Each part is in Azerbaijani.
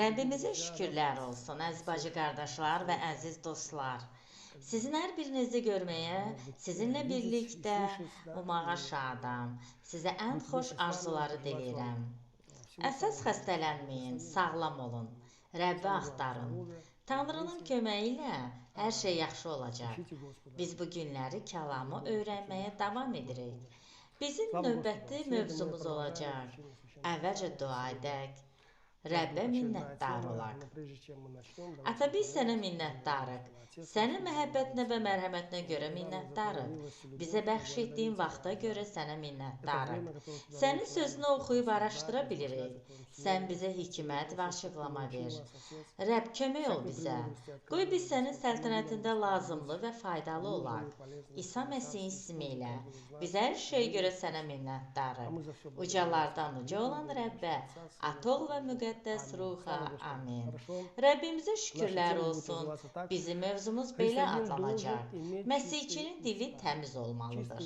Rəbbimizə şükürlər olsun, əziz bacı qardaşlar və əziz dostlar. Sizin hər birinizi görməyə, sizinlə birlikdə olmağa şadam. Sizə ən xoş arzuları diləyirəm. Əsas xəstələnməyin, sağlam olun. Rəbbi axtarın. Tanrının köməyi ilə hər şey yaxşı olacaq. Biz bu günləri kəlamı öyrənməyə davam edirik. Bizim növbəti mövzumuz olacaq. Əvvəlcə dua edək. Rəbbə minnətdar olaq. Ata biz sənə minnətdarıq. Sənin məhəbbətinə və mərhəmətinə görə minnətdarıq. Bizə bəxş etdiyin vaxta görə sənə minnətdarıq. Sənin sözünü oxuyub araşdıra bilirik. Sən bizə hikmət və açıqlama ver. Rəbb kömək ol bizə. Qoy biz sənin səltənətində lazımlı və faydalı olaq. İsa Məsihin ismi ilə biz hər şeyə görə sənə minnətdarıq. Ucalardan uca olan Rəbbə, Atol və müqəddəs ruha amin. Rəbbimizə şükürlər olsun. Bizim mövzumuz belə adlanacaq. Məsihçinin dili təmiz olmalıdır.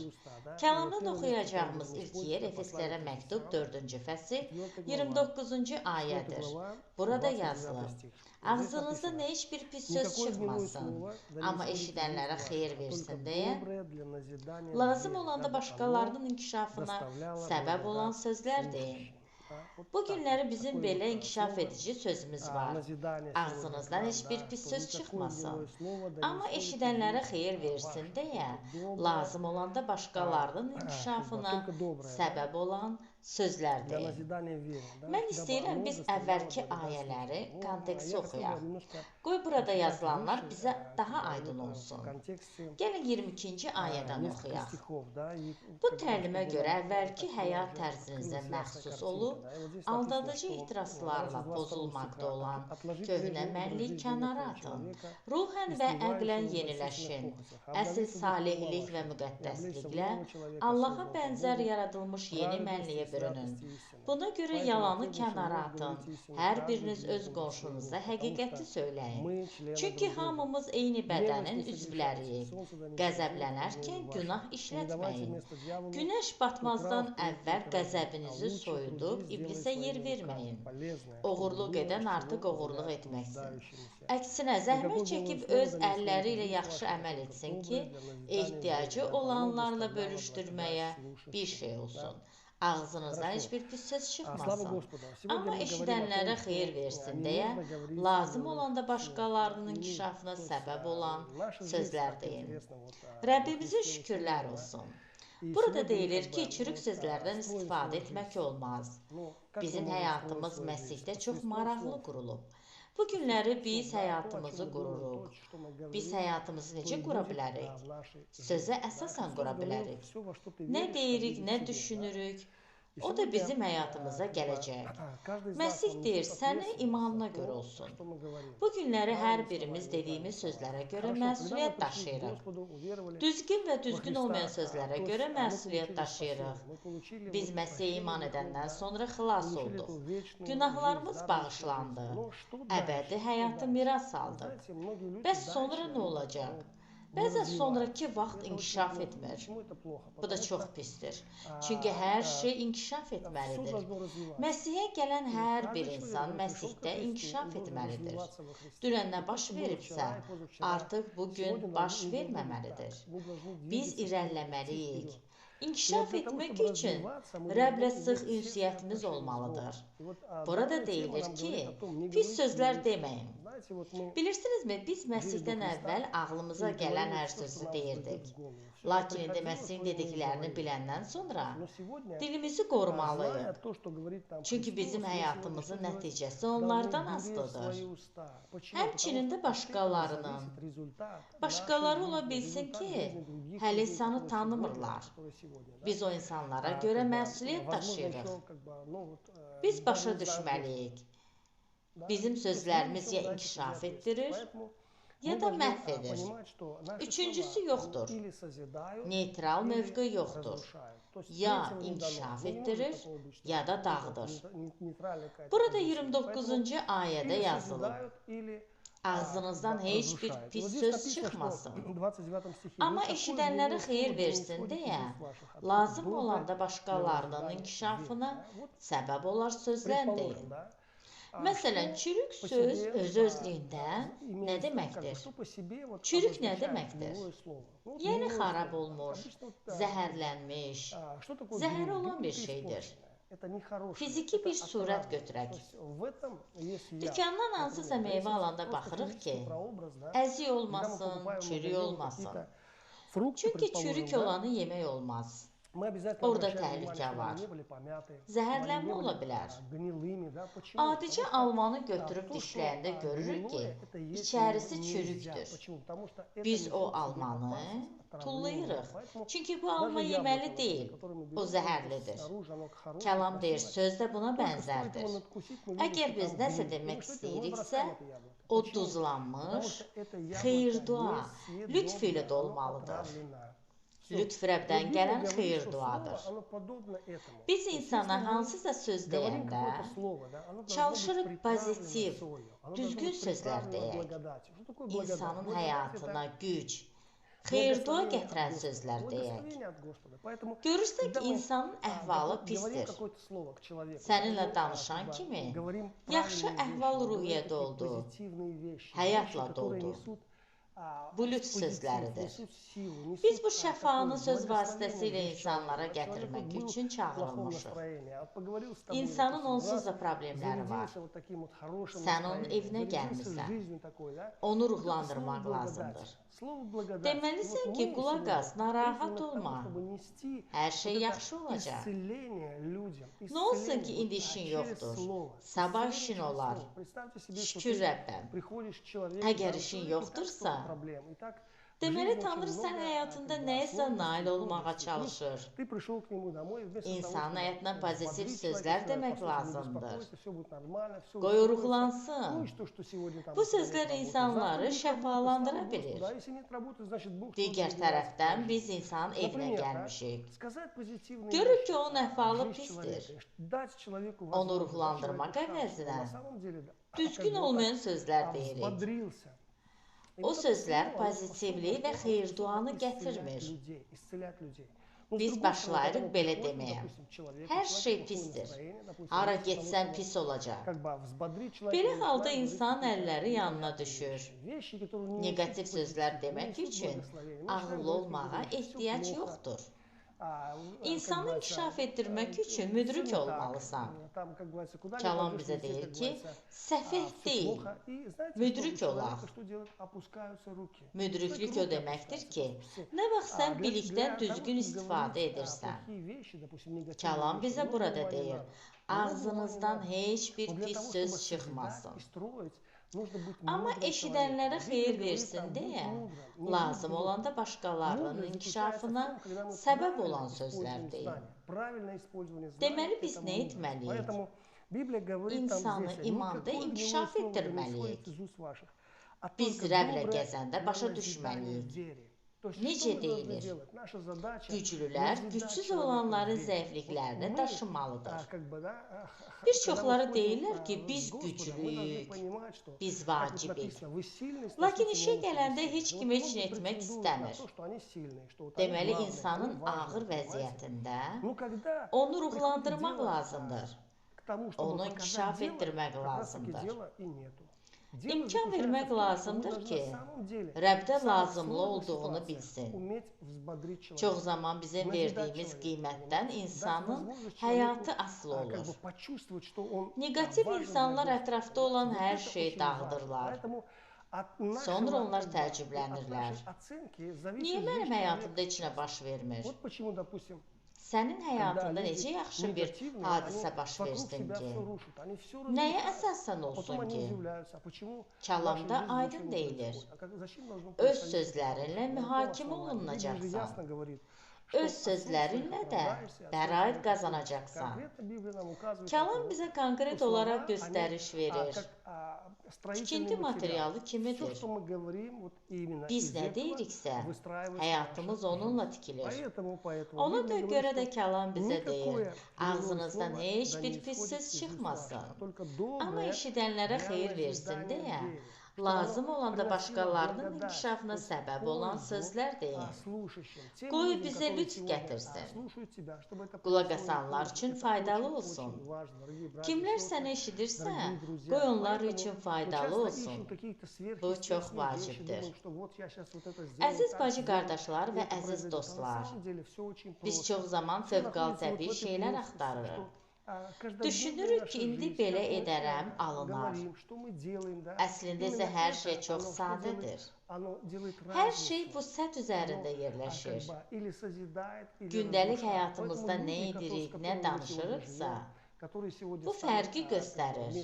Kəlamdan oxuyacağımız ilk yer Efeslərə məktub 4-cü fəsil 29-cu ayədir. Burada yazılır: Ağzınızdan heç bir pis söz çıxmasın, amma eşidənlərə xeyir versin deyə lazım olanda başqalarının inkişafına səbəb olan sözlər deyin. Bu günləri bizim belə inkişaf edici sözümüz var. Ağzınızdan heç bir pis söz çıxmasın. Amma eşidənlərə xeyir versin deyə lazım olanda başqalarının inkişafına səbəb olan sözlər deyin. Mən istəyirəm biz əvvəlki ayələri konteksti oxuyaq. Qoy burada yazılanlar bizə daha aydın olsun. Gəlin 22-ci ayədən oxuyaq. Bu təlimə görə əvvəlki həyat tərzinizə məxsus olub, aldadıcı ehtiraslarla pozulmaqda olan köhnə mənlik kənara atın. Ruhən və əqlən yeniləşin. Əsl salihlik və müqəddəsliklə Allaha bənzər yaradılmış yeni mənliyə bürünün. Buna görə yalanı kənara atın. Hər biriniz öz qonşunuza həqiqəti söyləyin. Çünki hamımız eyni bədənin üzvləriyik. Qəzəblənərkən günah işlətməyin. Günəş batmazdan əvvəl qəzəbinizi soyudub iblisə yer verməyin. Oğurluq edən artıq oğurluq etməsin. Əksinə zəhmət çəkib öz əlləri ilə yaxşı əməl etsin ki, ehtiyacı olanlarla bölüşdürməyə bir şey olsun. Ağzınızdan heç bir pis söz çıxmasın. Amma eşidənlərə xeyir versin deyə lazım olanda başqalarının inkişafına səbəb olan sözlər deyin. Rəbbimizə şükürlər olsun. Burada deyilir ki, çürük sözlərdən istifadə etmək olmaz. Bizim həyatımız Məsihdə çox maraqlı qurulub. Bu günləri biz həyatımızı qururuq. Biz həyatımızı necə qura bilərik? Sözə əsasən qura bilərik. Nə deyirik, nə düşünürük? O da bizim həyatımıza gələcək. Məsih deyir, səni imanına görə olsun. Bu günləri hər birimiz dediyimiz sözlərə görə məsuliyyət daşıyırıq. Düzgün və düzgün olmayan sözlərə görə məsuliyyət daşıyırıq. Biz Məsihə iman edəndən sonra xilas olduq. Günahlarımız bağışlandı. Əbədi həyatı miras aldıq. Bəs sonra nə olacaq? Bəzən sonrakı vaxt inkişaf etmir. Bu da çox pisdir. Çünki hər şey inkişaf etməlidir. Məsihə gələn hər bir insan Məsihdə inkişaf etməlidir. Dünən nə baş veribsə, artıq bu gün baş verməməlidir. Biz irəliləməliyik. İnkişaf etmək üçün Rəblə sıx ünsiyyətimiz olmalıdır. Burada deyilir ki, pis sözlər deməyin. Bilirsinizmi, biz Məsihdən əvvəl ağlımıza gələn hər sözü deyirdik. Lakin indi Məsihin dediklərini biləndən sonra dilimizi qorumalıyıq. Çünki bizim həyatımızın nəticəsi onlardan asılıdır. Həmçinin də başqalarının. Başqaları ola bilsin ki, hələ insanı tanımırlar. Biz o insanlara görə məsuliyyət daşıyırıq. Biz başa düşməliyik. Bizim sözlərimiz ya inkişaf etdirir, ya da məhv edir. Üçüncüsü yoxdur. Neytral mövqe yoxdur. Ya inkişaf etdirir, ya da dağıdır. Burada 29-cu ayədə yazılıb. Ağzınızdan heç bir pis söz çıxmasın. Amma eşidənlərə xeyir versin deyə, lazım olanda başqalarının inkişafına səbəb olar sözlər deyin. Məsələn, çürük söz özlüyündə nə deməkdir? Çürük nə deməkdir? Yəni xarab olmuş, zəhərlənmiş, zəhəri olan bir şeydir. Fiziki bir surət götürək. Dükandan hansısa meyvə alanda baxırıq ki, əzik olmasın, çürük olmasın. Çünki çürük olanı yemək olmaz. Orada təhlükə var. Zəhərlənmə ola bilər. Adicə almanı götürüb dişləyəndə görürük ki, içərisi çürükdür. Biz o almanı tullayırıq. Çünki bu alma yeməli deyil, o zəhərlidir. Kəlam deyir, söz də buna bənzərdir. Əgər biz nəsə demək istəyiriksə, o duzlanmış, xeyir-dua, lütf ilə dolmalıdır. Lütf Rəbdən gələn xeyir duadır. Biz insana hansısa söz deyəndə çalışırıq pozitiv, düzgün sözlər deyək. İnsanın həyatına güc, xeyir-dua gətirən sözlər deyək. Görürsən ki, insanın əhvalı pisdir. Səninlə danışan kimi yaxşı əhval-ruhiyyədə oldu, həyatla doldu. Bu lütf sözləridir. Biz bu şəfanı söz vasitəsilə insanlara gətirmək üçün çağırılmışıq. İnsanın onsuz da problemləri var. Sən onun evinə gəlmisən. Onu ruhlandırmaq lazımdır. Deməlisən ki, qulaq as, narahat olma. Hər şey yaxşı olacaq. Nə olsun ki, indi işin yoxdur. Sabah işin olar. Şükür Rəbbəm. Əgər işin yoxdursa, Deməli Tanrı sən həyatında nəyəsə nail olmağa çalışır. İnsanın həyatına pozitiv sözlər demək lazımdır. Qoy ruhlansın. Bu sözlər insanları şəfalandıra bilir. Digər tərəfdən biz insan evinə gəlmişik. Görür ki, onun əhvalı pisdir. Onu ruhlandırmaq əvəzinə düzgün olmayan sözlər deyirik. O sözlər pozitivliyi və xeyirduanı gətirmir. Biz başlayırıq belə deməyə. Hər şey pisdir. Hara getsən pis olacaq. Belə halda insan əlləri yanına düşür. Neqativ sözlər demək üçün ağıllı olmağa ehtiyac yoxdur. İnsanı inkişaf etdirmək üçün müdrik olmalısan. Kəlam bizə deyir ki, səfeh deyil, müdrik olaq. Müdriklük o deməkdir ki, nə vaxt sən bilikdən düzgün istifadə edirsən. Kəlam bizə burada deyir, ağzınızdan heç bir pis söz çıxmasın. Amma eşidənlərə xeyir versin deyə lazım olanda başqalarının inkişafına səbəb olan sözlər deyin. Deməli biz nə etməliyik? İnsanı imanda inkişaf etdirməliyik. Biz rəblə gəzəndə başa düşməliyik. Necə deyilir? Güclülər gücsüz olanların zəifliklərini daşımalıdır. Bir çoxları deyirlər ki, biz güclüyük, biz vacibik. Lakin işə gələndə heç kim heç nə etmək istəmir. Deməli, insanın ağır vəziyyətində onu ruhlandırmaq lazımdır. Onu inkişaf etdirmək lazımdır. İmkan vermək lazımdır ki, Rəbdə lazımlı olduğunu bilsin. Çox zaman bizə verdiyimiz qiymətdən insanın həyatı asılı olur. Negativ insanlar ətrafda olan hər şeyi dağıdırlar. Sonra onlar təəccüblənirlər. Niyə mənim həyatımda içinə baş vermir? Sənin həyatında necə yaxşı bir hadisə baş versin ki? Nəyə əsasən olsun ki? Kəlamda aydın deyilir. Öz sözlərinlə mühakimə olunacaqsan öz sözlərinlə də bəraət qazanacaqsan. Kəlam bizə konkret olaraq göstəriş verir. İkinci materialı kimidir? Biz nə deyiriksə, həyatımız onunla tikilir. Ona da görə də kəlam bizə deyir, ağzınızdan heç bir pis söz çıxmasın, amma eşidənlərə xeyir versin deyə lazım olanda başqalarının inkişafına səbəb olan sözlər deyin. Qoy bizə lütf gətirsin. Qulaq asanlar üçün faydalı olsun. Kimlər səni eşidirsə, qoy onlar üçün faydalı olsun. Bu çox vacibdir. Əziz bacı qardaşlar və əziz dostlar, biz çox zaman fövqəladə bir şeylər axtarırıq. Düşünürük ki, indi belə edərəm, alınar. Əslində isə hər şey çox sadədir. Hər şey bu sət üzərində yerləşir. Gündəlik həyatımızda nə edirik, nə danışırıqsa, Bu fərqi göstərir.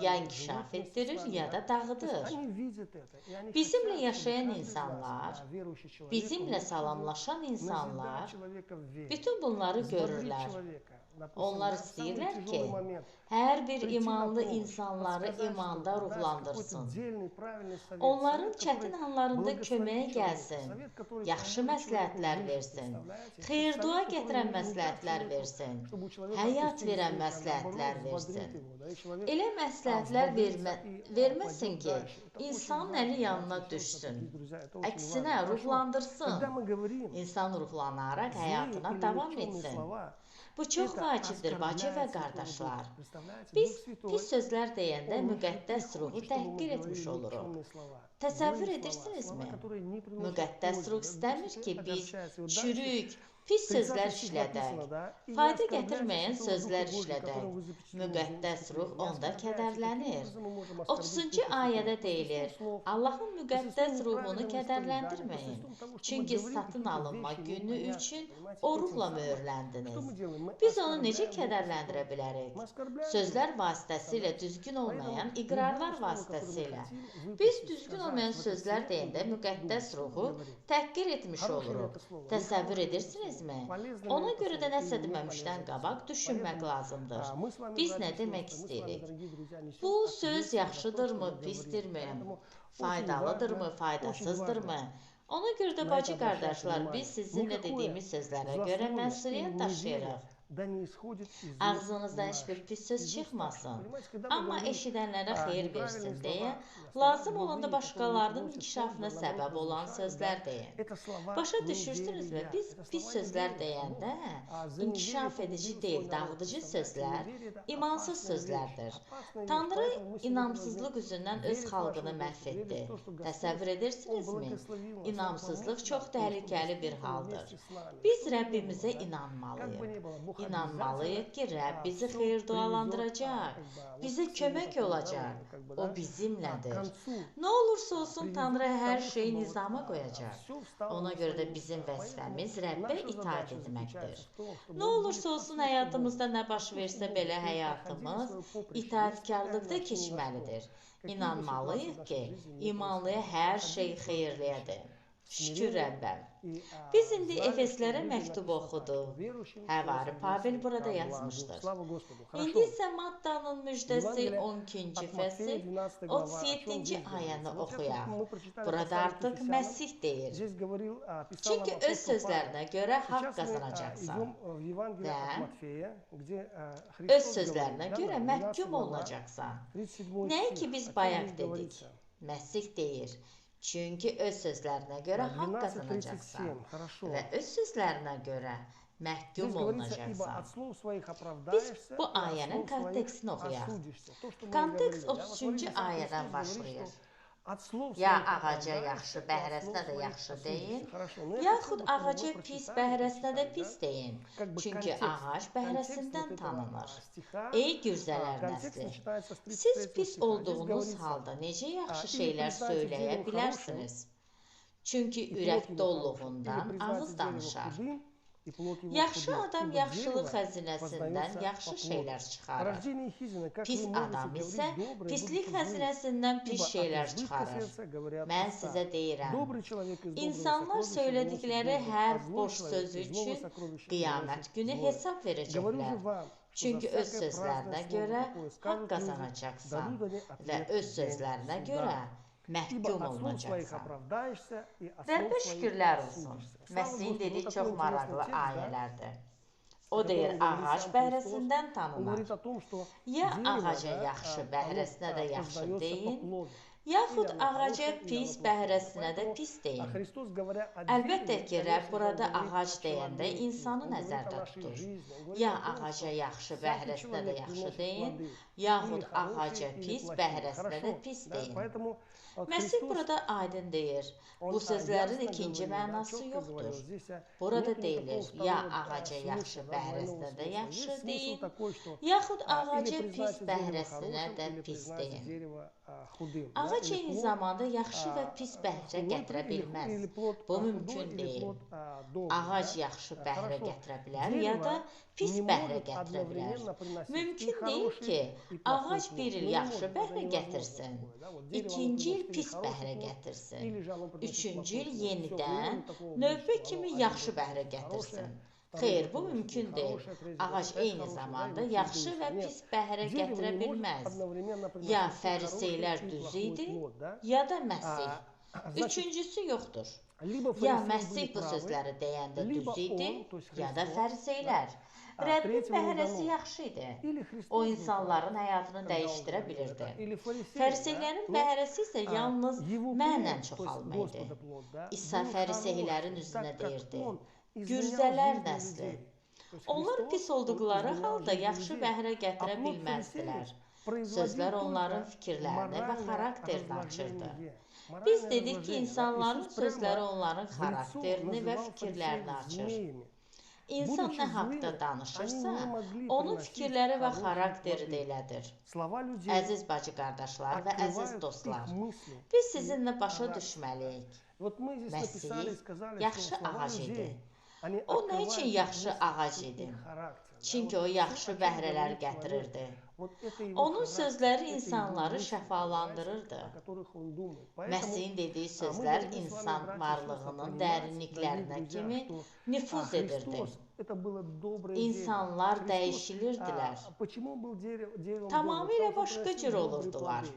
Ya inkişaf etdirir, ya da dağıdır. Bizimlə yaşayan insanlar, bizimlə salamlaşan insanlar bütün bunları görürlər. Onlar istəyirlər ki, hər bir imanlı insanları imanda ruhlandırsın. Onların çətin anlarında köməyə gəlsin, yaxşı məsləhətlər versin, xeyir-dua gətirən məsləhətlər versin, həyat qiymət verən məsləhətlər versin. Elə məsləhətlər vermə, verməsin ki, insanın əli yanına düşsün. Əksinə ruhlandırsın. İnsan ruhlanaraq həyatına davam etsin. Bu çox vacibdir, bacı və qardaşlar. Biz pis sözlər deyəndə müqəddəs ruhu təhqir etmiş oluruq. Təsəvvür edirsinizmi? Müqəddəs ruh istəmir ki, biz çürük, pis sözlər işlədək, fayda gətirməyən sözlər işlədək. Müqəddəs ruh onda kədərlənir. 30-cu ayədə deyilir: Allahın müqəddəs ruhunu kədərləndirməyin, çünki satın alınma günü üçün o ruhla möhürləndiniz. Biz onu necə kədərləndirə bilərik? Sözlər vasitəsilə düzgün olmayan iqrarlar vasitəsilə. Biz düzgün olmayan sözlər deyəndə müqəddəs ruhu təhqir etmiş oluruq. Təsəvvür edirsiniz etməzmi? Ona görə də nəsə deməmişdən qabaq düşünmək lazımdır. Biz nə demək istəyirik? Bu söz yaxşıdırmı, pisdirmi? Faydalıdırmı, faydasızdırmı? Ona görə də bacı qardaşlar, biz sizin nə dediyimiz sözlərə görə məsuliyyət daşıyırıq. Ağzınızdan heç bir pis söz çıxmasın, amma eşidənlərə xeyir versin deyə, lazım olanda başqalarının inkişafına səbəb olan sözlər deyin. Başa düşürsünüzmü? Biz pis sözlər deyəndə inkişaf edici deyil, dağıdıcı sözlər, imansız sözlərdir. Tanrı inamsızlıq üzündən öz xalqını məhv etdi. Təsəvvür edirsinizmi? İnamsızlıq çox təhlükəli bir haldır. Biz Rəbbimizə inanmalıyıq. İnanmalıyıq ki, Rəbb bizi xeyir dualandıracaq, bizə kömək olacaq. O bizimlədir. Nə olursa olsun Tanrı hər şeyi nizama qoyacaq. Ona görə də bizim vəzifəmiz Rəbbə itaat etməkdir. Nə olursa olsun həyatımızda nə baş versə belə həyatımız itaatkarlıqda keçməlidir. İnanmalıyıq ki, imanlıya hər şey xeyirlidir. Şükür Rəbbəm. Biz indi Efeslərə məktub oxuduq. Həvari Pavel burada yazmışdır. İndi isə Mattanın müjdəsi 12-ci fəsil 37-ci ayanı oxuyaq. Burada artıq Məsih deyir. Çünki öz sözlərinə görə haqq qazanacaqsan və hə. öz sözlərinə görə məhkum olunacaqsan. Nəyi ki biz bayaq dedik. Məsih deyir. Çünki öz sözlərinə görə haqq qazanacaqsan. Və öz sözlərinə görə məhkum olunacaqsan. Biz bu ayənin kontekstini oxuyaq. Kontekst 33-cü ayədən başlayır. Ya ağaca yaxşı, bəhrəsinə də yaxşı deyin. Yaxud ağaca pis, bəhrəsinə də pis deyin. Çünki ağac bəhrəsindən tanınır. Ey gürzələr nəsli, siz pis olduğunuz halda necə yaxşı şeylər söyləyə bilərsiniz? Çünki ürək dolluğundan ağız danışar. Yaxşı adam yaxşılıq xəzinəsindən yaxşı şeylər çıxarır. Pis adam isə pislik xəzinəsindən pis şeylər çıxarır. Mən sizə deyirəm, insanlar söylədikləri hər boş sözü üçün qiyamət günü hesab verəcəklər. Çünki öz sözlərinə görə haqq qazanacaqsan və öz sözlərinə görə Məhkum olmayacaqsan. Və üç günlər olsun. Məsihin dediyi çox maraqlı ayələrdir. O deyir, ağac bəhrəsindən tanınar. Ya ağaca yaxşı, bəhrəsinə də yaxşı deyin yaxud ağaca pis bəhrəsinə də pis deyin. Əlbəttə ki, Rəbb burada ağac deyəndə insanı nəzərdə tutur. Ya ağaca yaxşı bəhrəsinə də yaxşı deyin, yaxud ağaca pis bəhrəsinə də pis deyin. Məsih burada aydın deyir. Bu sözlərin ikinci mənası yoxdur. Burada deyilir, ya ağaca yaxşı bəhrəsinə də yaxşı deyin, yaxud ağaca pis bəhrəsinə də pis deyin. Ağac Ağac eyni zamanda yaxşı və pis bəhrə gətirə bilməz. Bu mümkün deyil. Ağac yaxşı bəhrə gətirə bilər ya da pis bəhrə gətirə bilər. Mümkün deyil ki, ağac bir il yaxşı bəhrə gətirsin, ikinci il pis bəhrə gətirsin, üçüncü il yenidən növbə kimi yaxşı bəhrə gətirsin. Xeyr, bu mümkün deyil. Ağac eyni zamanda yaxşı və pis bəhərə gətirə bilməz. Ya fəriseylər düz idi, ya da Məsih. Üçüncüsü yoxdur. Ya Məsih bu sözləri deyəndə düz idi, ya da fəriseylər. Rəbbin bəhrəsi yaxşı idi. O insanların həyatını dəyişdirə bilirdi. Fəriseylərin bəhrəsi isə yalnız mənlə çoxalma idi. İsa fəriseylərin üzünə deyirdi: Gürzələr nəsli. Onlar pis olduqları halda yaxşı bəhrə gətirə bilməzdilər. Sözlər onların fikirlərini və xarakterini açırdı. Biz dedik ki, insanların sözləri onların xarakterini və fikirlərini açır. İnsan nə haqda danışırsa, onun fikirləri və xarakteri də elədir. Əziz bacı qardaşlar və əziz dostlar, biz sizinlə başa düşməliyik. Məsih yaxşı ağac idi. Onun üçün yaxşı ağac idin. Çünki o yaxşı bəhrələr gətirirdi. Onun sözləri insanları şəfalandırırdı. Məsihin dediyi sözlər insan varlığının dərinliklərinə kimi nüfuz edirdi. İnsanlar dəyişilirdilər. Tamamilə başqa cür olurdular.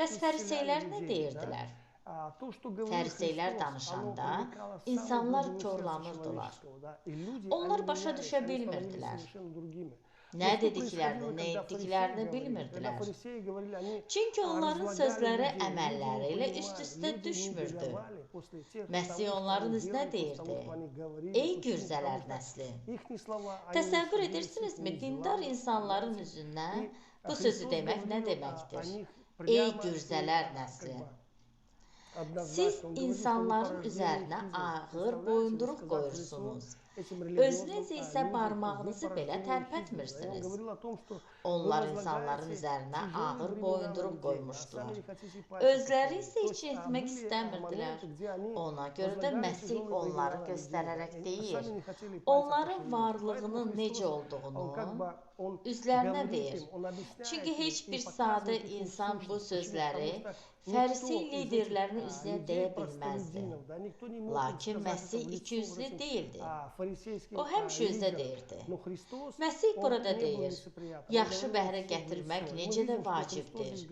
Bəs fariseylər nə deyirdilər? Fərz şeylər danışanda insanlar korlanırdılar. Onlar başa düşə bilmirdilər. Nə dediklərini, nə etdiklərini bilmirdilər. Çünki onların sözləri əməlləri ilə üst-üstə düşmürdü. Məsih onların üzünə deyirdi: "Ey gürzələr nəsli, təsəvvür edirsinizmi dindar insanların üzünə bu sözü demək nə deməkdir? Ey gürzələr nəsli, Siz insanların üzərinə ağır boyunduruq qoyursunuz. Özünüz isə barmağınızı belə tərpətmirsiniz. Onlar insanların üzərinə ağır boyunduruq qoymuşdular. Özləri isə heç etmək istəmirdilər. Ona görə də Məsih onları göstərərək deyir, onların varlığının necə olduğunu üzlərinə deyir. Çünki heç bir sadə insan bu sözləri fərisi liderlərinin üzünə deyə bilməzdi. Lakin Məsih ikiyüzlü deyildi. O həmişə özdə deyirdi. Məsih burada deyir, yaxşı bəhrə gətirmək necə də vacibdir.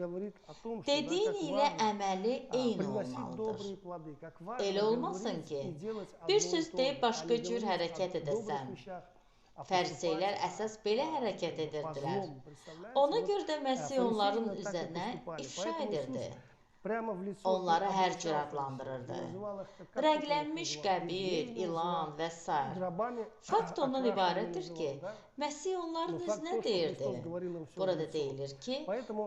Dediyin ilə əməli eyni olmalıdır. Elə olmasın ki, bir söz deyib başqa cür hərəkət edəsən. Fəriseylər əsas belə hərəkət edirdilər. Ona görə də Məsih onların üzərinə ifşa edirdi onları hər cür adlandırırdı. Rənglənmiş qəbil, ilan və s. Fakt ondan ibarətdir ki, Məsih onların özünə deyirdi. Burada deyilir ki,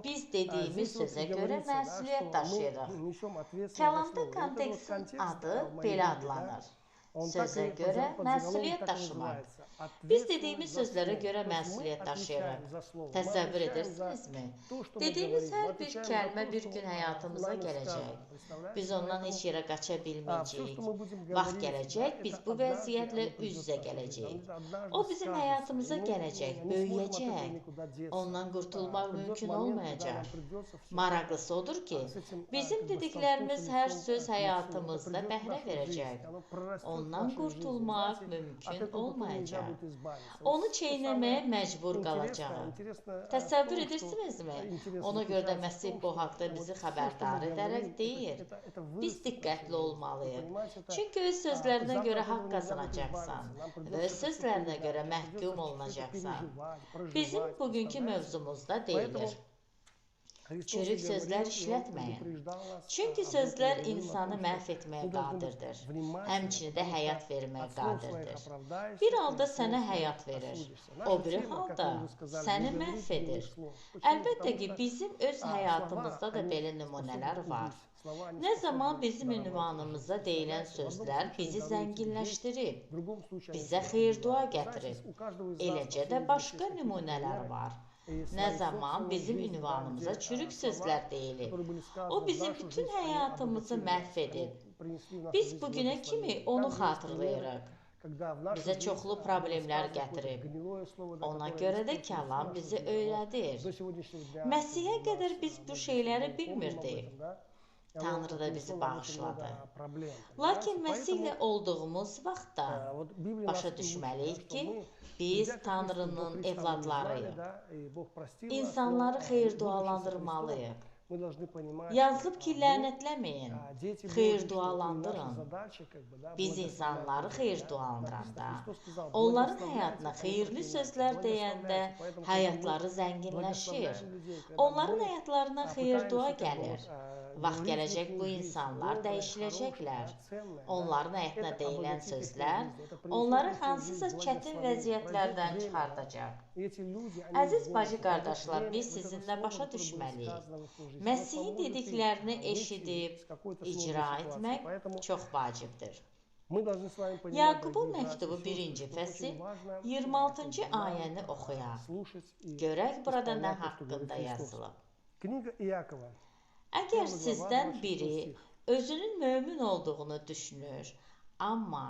biz dediyimiz sözə görə məsuliyyət daşıyırıq. Kəlamda kontekstin adı belə adlanır. Sözə görə məsuliyyət daşımaqdır. Biz dediyimiz sözlərə görə məsuliyyət daşıyırıq. Təsəvvür edirsinizmi? Dediyimiz hər bir kəlmə bir gün həyatımıza gələcək. Biz ondan heç yerə qaça bilməyəcəyik. Vaxt gələcək, biz bu vəziyyətlə üz-üzə gələcəyik. O bizim həyatımıza gələcək, böyüyəcək. Ondan qurtulmaq mümkün olmayacaq. Maraqlısı odur ki, bizim dediklərimiz hər söz həyatımızda bəhrə verəcək. Ondan ondan qurtulmaq mümkün olmayacaq. Onu çeynəməyə məcbur qalacağıq. Təsəvvür edirsinizmi? Ona görə də Məsih bu haqda bizi xəbərdar edərək deyir. Biz diqqətli olmalıyıq. Çünki öz sözlərinə görə haqq qazanacaqsan və öz sözlərinə görə məhkum olunacaqsan. Bizim bugünkü mövzumuzda deyilir. Çürük sözlər işlətməyin. Çünki sözlər insanı məhv etməyə qadirdir. Həmçinin də həyat verməyə qadirdir. Bir halda sənə həyat verir, o biri halda səni məhv edir. Əlbəttə ki, bizim öz həyatımızda da belə nümunələr var. Nə zaman bizim ünvanımıza deyilən sözlər bizi zənginləşdirib, bizə xeyir-dua gətirib. Eləcə də başqa nümunələr var. Nə zaman bizim ünvanımıza çürük sözlər deyilib, o bizim bütün həyatımızı məhv edib. Biz bu günə kimi onu xatırlayırıq. Bizə çoxlu problemlər gətirib. Ona görə də kəlam bizi öyrədir. Məsihə qədər biz bu şeyləri bilmirdik. Tanrı da bizi bağışladı. Lakin Məsih ilə olduğumuz vaxtda başa düşməliyik ki, biz Tanrının evladlarıyıq. İnsanları xeyir dualandırmalıyıq. Yazılıb ki, lənətləməyin, xeyir dualandırın. Biz insanları xeyir dualandıranda, onların həyatına xeyirli sözlər deyəndə həyatları zənginləşir. Onların həyatlarına xeyir dua gəlir. Vaxt gələcək bu insanlar dəyişiləcəklər. Onların həyatına deyilən sözlər onları hansısa çətin vəziyyətlərdən çıxardacaq. Əziz bacı qardaşlar, biz sizinlə başa düşməliyik. Məsihin dediklərini eşidib, icra etmək çox vacibdir. Yaqubun məktubu 1-ci fəsil 26-cı ayəni oxuyaq. Görək burada nə haqqında yazılıb. Əgər sizdən biri özünün mömin olduğunu düşünür, amma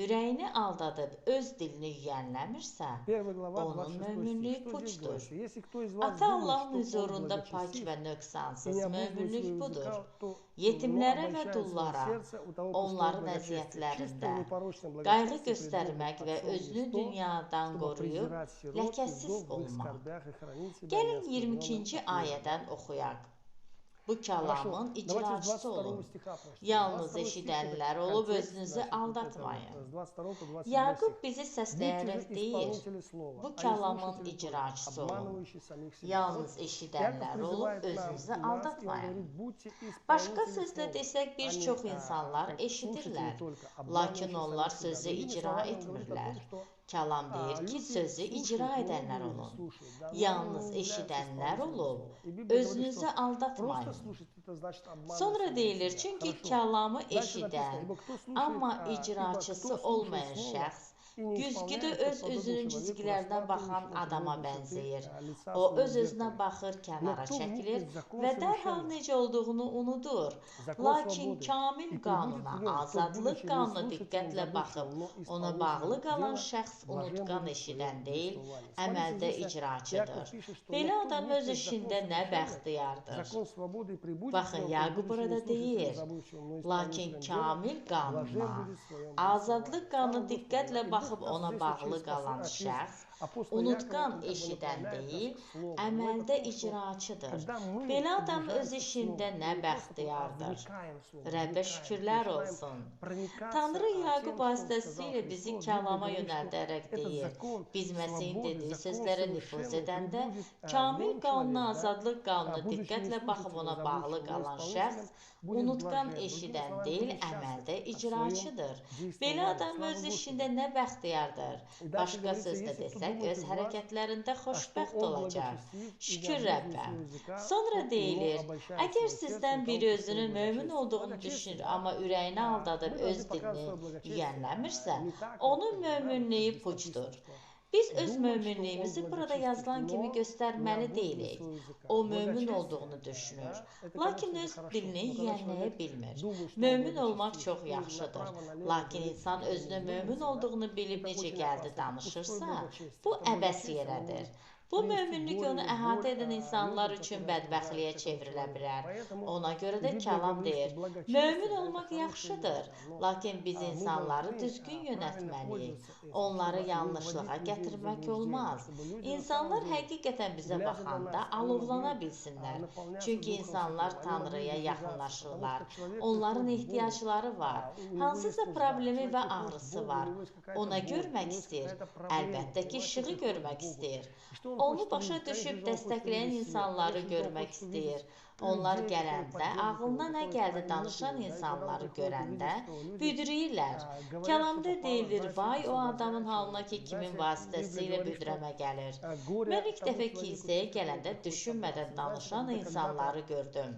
ürəyini aldadıb öz dilini yüyənləmirsə, onun möminliyi puçdur. Ata Allahın huzurunda pak və nöqsansız möminlik budur. Yetimlərə və dullara, onların əziyyətlərində qayğı göstərmək və özünü dünyadan qoruyub ləkəsiz olmaq. Gəlin 22-ci ayədən oxuyaq. Bu kəlamın icraçısı olun. Yalnız eşidənlər olub özünüzü aldatmayın. Yaqub bizi səsləyərək deyir, bu kəlamın icraçısı olun. Yalnız eşidənlər olub özünüzü aldatmayın. Başqa sözlə desək, bir çox insanlar eşidirlər, lakin onlar sözü icra etmirlər. Kəlam deyir ki, sözü icra edənlər olun. Yalnız eşidənlər olub, özünüzü aldatmayın. Sonra deyilir, çünki kəlamı eşidən, amma icraçısı olmayan şəxs Güzgüdə öz üzünün cizgilərinə baxan adama bənzəyir. O öz-özünə baxır, kənara çəkilir və dərhal necə olduğunu unudur. Lakin kamil qanuna, azadlıq qanuna diqqətlə baxıb, ona bağlı qalan şəxs unutqan eşidən deyil, əməldə icraçıdır. Belə adam öz işində nə bəxtiyardır. Baxın, Yaqub burada deyir, lakin kamil qanuna, azadlıq qanuna diqqətlə baxıb, baxıb ona bağlı qalan şəxs unutqan eşidən deyil, əməldə icraçıdır. Belə adam öz işində nə bəxtiyardır. Rəbbə şükürlər olsun. Tanrı Yaqub vasitəsilə bizi kəlama yönəldərək deyir. Biz Məsihin dediyi sözlərə nüfuz edəndə, kamil qanuna, azadlıq qanuna diqqətlə baxıb ona bağlı qalan şəxs unutqan eşidən deyil, əməldə icraçıdır. Belə adam öz işində nə bəxtiyardır. Başqa sözlə desək, öz hərəkətlərində xoşbəxt olacaq. Şükür Rəbbə. Sonra deyilir, əgər sizdən biri özünün mömin olduğunu düşünür, amma ürəyini aldadıb öz dilini yüyənləmirsə, onun möminliyi puçdur. Biz öz möminliyimizi burada yazılan kimi göstərməli deyilik. O mömin olduğunu düşünür, lakin öz dilini yüyənləyə bilmir. Mömin olmaq çox yaxşıdır, lakin insan özünə mömin olduğunu bilib necə gəldi danışırsa, bu əbəs yerədir. Bu möminlik onu əhatə edən insanlar üçün bədbəxtliyə çevrilə bilər. Ona görə də kəlam deyir, mömin olmaq yaxşıdır, lakin biz insanları düzgün yönətməliyik. Onları yanlışlığa gətirmək olmaz. İnsanlar həqiqətən bizə baxanda alovlana bilsinlər. Çünki insanlar Tanrıya yaxınlaşırlar. Onların ehtiyacları var. Hansısa problemi və ağrısı var. Ona görmək istəyir. Əlbəttə ki, işığı görmək istəyir. Onu başa düşüb dəstəkləyən insanları görmək istəyir. Onlar gələndə ağlına nə gəldi danışan insanları görəndə büdrəyirlər. Kəlamda deyilir, vay o adamın halına ki, kimin vasitəsilə büdrəmə gəlir. Mən ilk dəfə kilsəyə gələndə düşünmədən danışan insanları gördüm.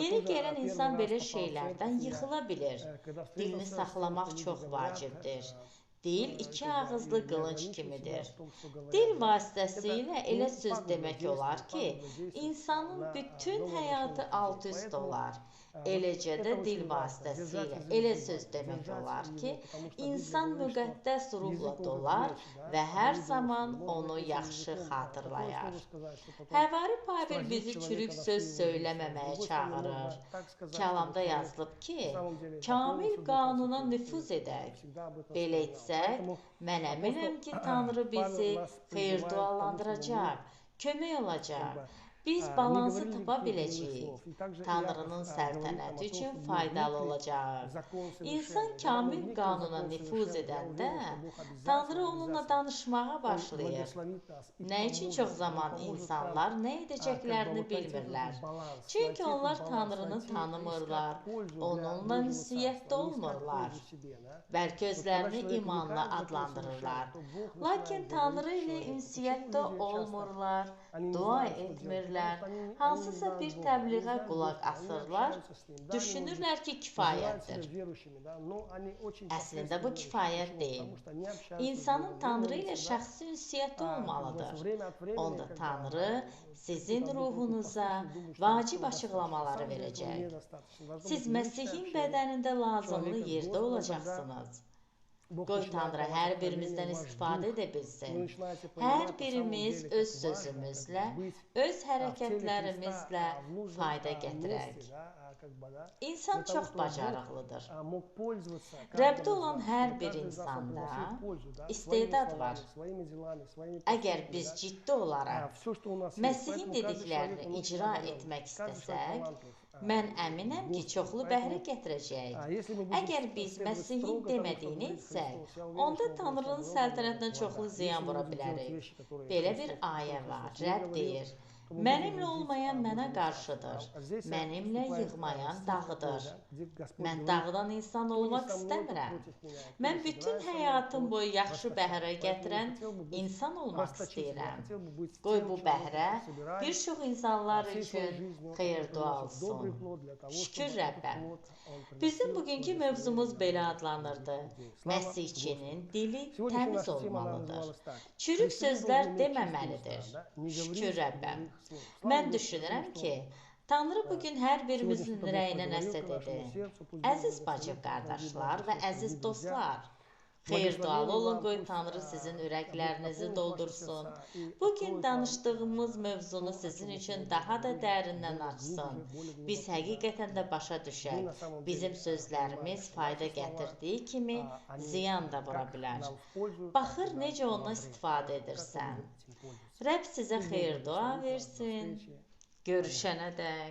Yeni gələn insan belə şeylərdən yıxıla bilir. Dilini saxlamaq çox vacibdir. Dil iki ağızlı qılınc kimidir. Dil vasitəsilə elə söz demək olar ki, insanın bütün həyatı alt-üst olar. Eləcə də dil vasitəsilə elə söz demək olar ki, insan müqəddəs ruhla dolar və hər zaman onu yaxşı xatırlayar. Həvari Pavel bizi çürük söz söyləməməyə çağırır. Kəlamda yazılıb ki, kamil qanuna nüfuz edək. Belə etsək, mən əminəm ki, Tanrı bizi xeyir dualandıracaq, kömək olacaq. Biz balansı tapa biləcəyik. Tanrının səltənəti üçün faydalı olacaq. İnsan kamil qanuna nüfuz edəndə Tanrı onunla danışmağa başlayır. Nə üçün çox zaman insanlar nə edəcəklərini bilmirlər? Çünki onlar Tanrını tanımırlar, onunla ünsiyyətdə olmurlar. Bəlkə özlərini imanlı adlandırırlar. Lakin Tanrı ilə ünsiyyətdə olmurlar, dua etmirlər hansısa bir təbliğə qulaq asırlar, düşünürlər ki, kifayətdir. Əslində bu kifayət deyil. İnsanın Tanrı ilə şəxsi ünsiyyəti olmalıdır. Onda Tanrı sizin ruhunuza vacib açıqlamaları verəcək. Siz Məsihin bədənində lazımlı yerdə olacaqsınız. Qoy Tanrı hər birimizdən istifadə edə bilsin. Hər birimiz öz sözümüzlə, öz hərəkətlərimizlə fayda gətirək. İnsan çox bacarıqlıdır. Rəbdə olan hər bir insanda istedad var. Əgər biz ciddi olaraq Məsihin dediklərini icra etmək istəsək, mən əminəm ki, çoxlu bəhrə gətirəcəyik. Əgər biz Məsihin demədiyini etsək, onda Tanrının səltənətinə çoxlu ziyan vura bilərik. Belə bir ayə var. Rəbb deyir: Mənimlə olmayan mənə qarşıdır. Mənimlə yığmayan dağıdır. Mən dağıdan insan olmaq istəmirəm. Mən bütün həyatım boyu yaxşı bəhrə gətirən insan olmaq istəyirəm. Qoy bu bəhrə bir çox insanlar üçün xeyir dua olsun. Şükür Rəbbə. Bizim bugünkü mövzumuz belə adlanırdı. Məsihçinin dili təmiz olmalıdır. Çürük sözlər deməməlidir. Şükür Rəbbə. Mən düşünürəm ki, Tanrı bu gün hər birimizin ürəyinə nəsə dedi. Əziz bacı qardaşlar və əziz dostlar, xeyir dualı olun, qoy Tanrı sizin ürəklərinizi doldursun. Bu gün danışdığımız mövzunu sizin üçün daha da dərindən açsın. Biz həqiqətən də başa düşək. Bizim sözlərimiz fayda gətirdiyi kimi ziyan da vura bilər. Baxır necə ondan istifadə edirsən. Rəbb sizə xeyir dua versin. Görüşənə dək.